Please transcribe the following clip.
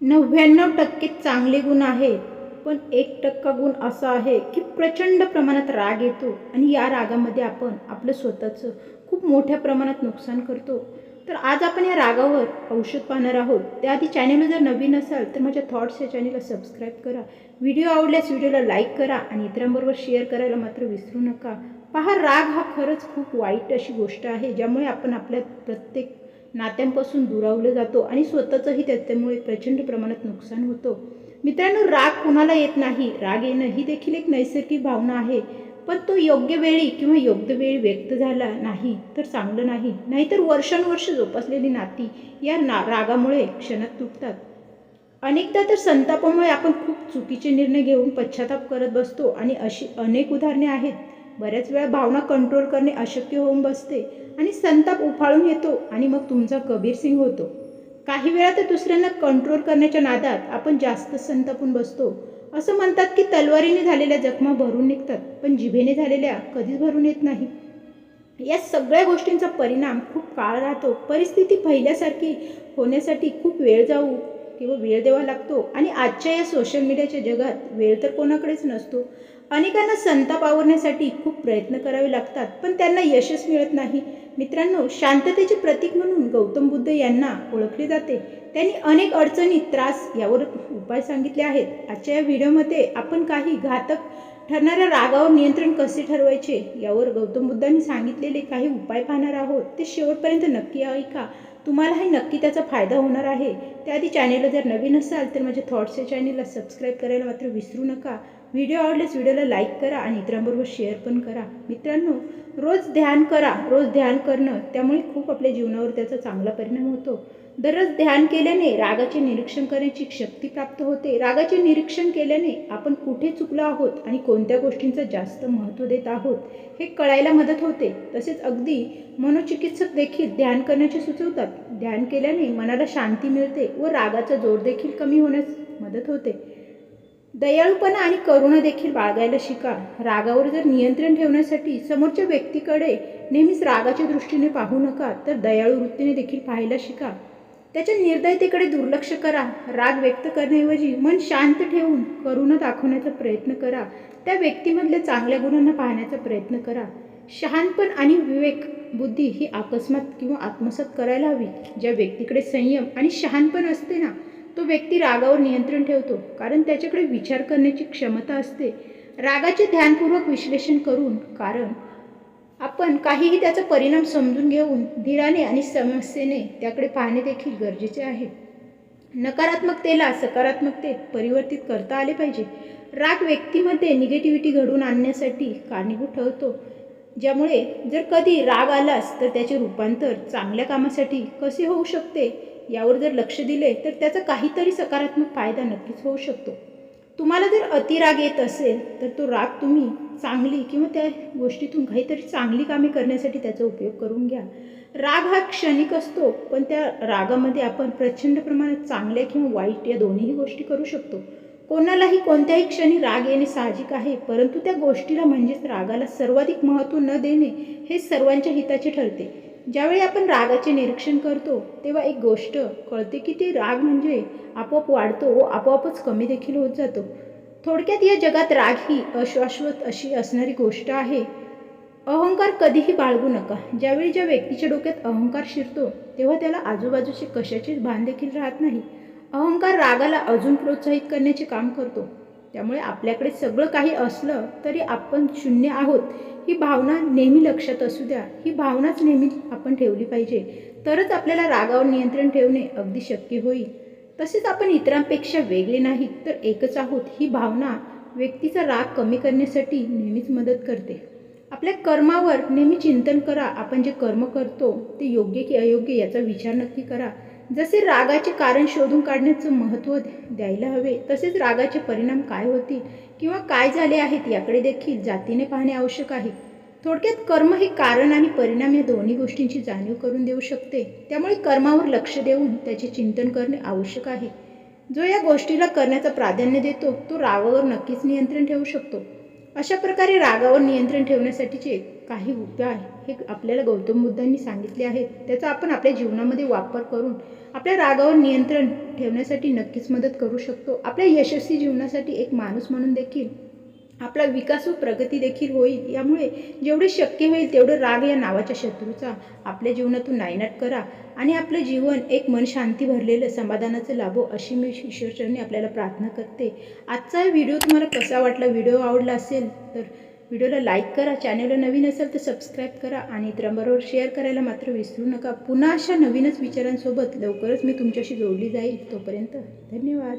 नव्याण्णव टक्के चांगले गुण आहेत पण एक टक्का गुण असा आहे की प्रचंड प्रमाणात राग येतो आणि या रागामध्ये आपण आपलं स्वतःचं खूप मोठ्या प्रमाणात नुकसान करतो. तर आज आपण या रागावर औषध पाहणार आहोत. त्याआधी चॅनलला जर नवीन असाल तर माझ्या थॉट्स या चॅनलला सबस्क्राईब करा. व्हिडिओ आवडल्यास व्हिडिओला लाईक करा आणि इतरांबरोबर शेअर करायला मात्र विसरू नका. पहा राग हा खरंच खूप वाईट अशी गोष्ट आहे ज्यामुळे आपण आपल्या प्रत्येक नात्यांपासून दुरावलं जातो आणि स्वतःचंही त्याच्यामुळे प्रचंड प्रमाणात नुकसान होतं. मित्रांनो राग कोणाला येत नाही? राग येणं ही देखील एक नैसर्गिक भावना आहे. पण तो योग्य वेळी किंवा योग्य वेळी व्यक्त झाला नाही तर चांगलं नाही. नाहीतर वर्षानुवर्ष जोपासलेली नाती या ना रागामुळे क्षणात तुटतात. अनेकदा तर संतापामुळे आपण खूप चुकीचे निर्णय घेऊन पश्चाताप करत बसतो आणि अशी अनेक उदाहरणे आहेत. बऱ्याच वेळा भावना कंट्रोल करणे अशक्य होऊन बसते. आणि संताप उफाळून येतो आणि मग तुमचा कबीर सिंग होतो. काही वेळा तर दुसऱ्यांना कंट्रोल करण्याच्या नादात आपण जास्त संतापून बसतो. असं म्हणतात की तलवारीने झालेल्या जखमा भरून निघतात पण जिभेने झालेल्या कधीच भरून येत नाही. या सगळ्या गोष्टींचा परिणाम खूप काळ राहतो. परिस्थिती पहिल्यासारखी होण्यासाठी खूप वेळ जाऊ किंवा वेळ द्यावा लागतो. आणि आजच्या या सोशल मीडियाच्या जगात वेळ तर कोणाकडेच नसतो. अनेकांना संताप आवरण्यासाठी खूप प्रयत्न करावे लागतात पण त्यांना यशच मिळत नाही. मित्रांनो शांततेचे प्रतीक म्हणून गौतम बुद्ध यांना ओळखले जाते. त्यांनी अनेक अडचणी त्रास यावर उपाय सांगितले आहेत. आजच्या या व्हिडिओमध्ये आपण काही घातक ठरणाऱ्या रागावर नियंत्रण कसे ठरवायचे यावर गौतम बुद्धांनी सांगितलेले काही उपाय पाहणार आहोत. ते शेवटपर्यंत नक्की ऐका. तुम्हालाही नक्की त्याचा फायदा होणार आहे. त्याआधी चॅनेलला जर नवीन असाल तर माझ्या थॉट्स या चॅनेलला सबस्क्राईब करायला मात्र विसरू नका. व्हिडिओ आवडल्यास व्हिडिओला लाईक करा आणि इतरांबरोबर शेअर पण करा. मित्रांनो रोज ध्यान करा. रोज ध्यान करणं त्यामुळे खूप आपल्या जीवनावर त्याचा चांगला परिणाम होतो. दररोज ध्यान केल्याने रागाचे निरीक्षण करण्याची शक्ती प्राप्त होते. रागाचे निरीक्षण केल्याने आपण कुठे चुकलो आहोत आणि कोणत्या गोष्टींचं जास्त महत्त्व देत आहोत हे कळायला मदत होते. तसेच अगदी मनोचिकित्सक देखील ध्यान करण्याचे सुचवतात. ध्यान केल्याने मनाला शांती मिळते व रागाचा जोर देखील कमी होण्यास मदत होते. दयाळूपणा आणि करुणा देखील बाळगायला शिका. रागावर जर नियंत्रण ठेवण्यासाठी समोरच्या व्यक्तीकडे नेहमीच रागाच्या दृष्टीने पाहू नका तर दयाळू वृत्तीने देखील पाहायला शिका. त्याच्या निर्दयतेकडे दुर्लक्ष करा राग व्यक्त करण्याऐवजी मन शांत ठेवून करुणा दाखवण्याचा प्रयत्न करा. त्या व्यक्तीमधल्या चांगल्या गुणांना पाहण्याचा प्रयत्न करा. शहाणपण आणि विवेक बुद्धी ही अकस्मात किंवा आत्मसात करायला हवी. ज्या व्यक्तीकडे संयम आणि शहाणपण असते ना तो व्यक्ती रागावर नियंत्रण ठेवतो कारण त्याच्याकडे विचार करण्याची क्षमता असते. रागाचे ध्यानपूर्वक विश्लेषण करून कारण आपण काहीही त्याचा परिणाम समजून घेऊन धीराने आणि समस्येने त्याकडे पाहणे देखील गरजेचे आहे. नकारात्मकतेला सकारात्मकतेत परिवर्तित करता आले पाहिजे. राग व्यक्तीमध्ये निगेटिव्हिटी घडवून आणण्यासाठी कारणीभूत ठरतो. ज्यामुळे जर कधी राग आलास तर त्याचे रूपांतर चांगल्या कामासाठी कसे होऊ शकते यावर जर लक्ष दिले तर त्याचा काहीतरी सकारात्मक फायदा नक्कीच होऊ शकतो. तुम्हाला जर अतिराग येत असेल तर तो राग तुम्ही चांगली किंवा त्या गोष्टीतून काहीतरी चांगली कामे करण्यासाठी त्याचा उपयोग करून घ्या. राग हा क्षणिक असतो पण त्या रागामध्ये आपण प्रचंड प्रमाणात चांगल्या किंवा वाईट या दोन्हीही गोष्टी करू शकतो. कोणालाही कोणत्याही क्षणी राग येणे साहजिक आहे परंतु त्या गोष्टीला म्हणजेच रागाला सर्वाधिक महत्त्व न देणे हे सर्वांच्या हिताचे ठरते. ज्यावेळी आपण रागाचे निरीक्षण करतो तेव्हा एक गोष्ट कळते की ते राग म्हणजे आपोआप वाढतो व आपोआपच कमी देखील होत जातो. थोडक्यात या जगात राग ही अशाश्वत अशी असणारी गोष्ट आहे. अहंकार कधीही बाळगू नका. ज्यावेळी ज्या व्यक्तीच्या डोक्यात अहंकार शिरतो तेव्हा त्याला आजूबाजूचे कशाचे भान देखील राहत नाही. अहंकार रागाला अजून प्रोत्साहित करण्याचे काम करतो. त्यामुळे आपल्याकडे सगळं काही असलं तरी आपण शून्य आहोत. ही भावना नेहमी लक्षात असू द्या. ही भावनाच नेहमी आपण ठेवली पाहिजे. तरच आपल्याला रागावर नियंत्रण ठेवणे अगदी शक्य होईल. तसेच आपण इतरांपेक्षा वेगळे नाही तर एकच आहोत. ही भावना व्यक्तीचा राग कमी करण्यासाठी नेहमीच मदत करते. आपल्या कर्मावर नेहमी चिंतन करा. आपण जे कर्म करतो ते योग्य की अयोग्य याचा विचार नक्की करा. जसे रागाचे कारण शोधून काढण्याचं महत्त्व द्यायला हवे तसेच रागाचे परिणाम काय होतील किंवा काय झाले आहेत याकडे देखील जातीने पाहणे आवश्यक आहे. थोडक्यात कर्म हे कारण आणि परिणाम या दोन्ही गोष्टींची जाणीव करून देऊ शकते. त्यामुळे कर्मावर लक्ष देऊन त्याचे चिंतन करणे आवश्यक आहे. जो या गोष्टीला करण्याचा प्राधान्य देतो तो रागावर नक्कीच नियंत्रण ठेवू शकतो. अशा प्रकारे रागावर नियंत्रण ठेवण्यासाठीचे काही उपाय हे आपल्याला गौतम बुद्धांनी सांगितले आहेत. त्याचा आपण आपल्या जीवनामध्ये वापर करून आपल्या रागावर नियंत्रण ठेवण्यासाठी नक्कीच मदत करू शकतो. आपल्या यशस्वी जीवनासाठी एक माणूस म्हणून देखील आपला विकास व प्रगती देखील होईल. यामुळे जेवढे शक्य होईल तेवढं राग या नावाच्या शत्रूचा आपल्या जीवनातून नायनाट करा आणि आपलं जीवन एक मन शांती भरलेलं समाधानाचं लाभो अशी मी ईश्वरचरणी आपल्याला प्रार्थना करते. आजचा व्हिडिओ तुम्हाला कसा वाटला व्हिडिओ आवडला असेल तर व्हिडिओला लाईक करा चॅनलला नवीन असेल तर सबस्क्राईब करा आणि इतरांबरोबर शेअर करायला मात्र विसरू नका. पुन्हा अशा नवीनच विचारांसोबत लवकरच मी तुमच्याशी जोडली जाईल. तोपर्यंत धन्यवाद.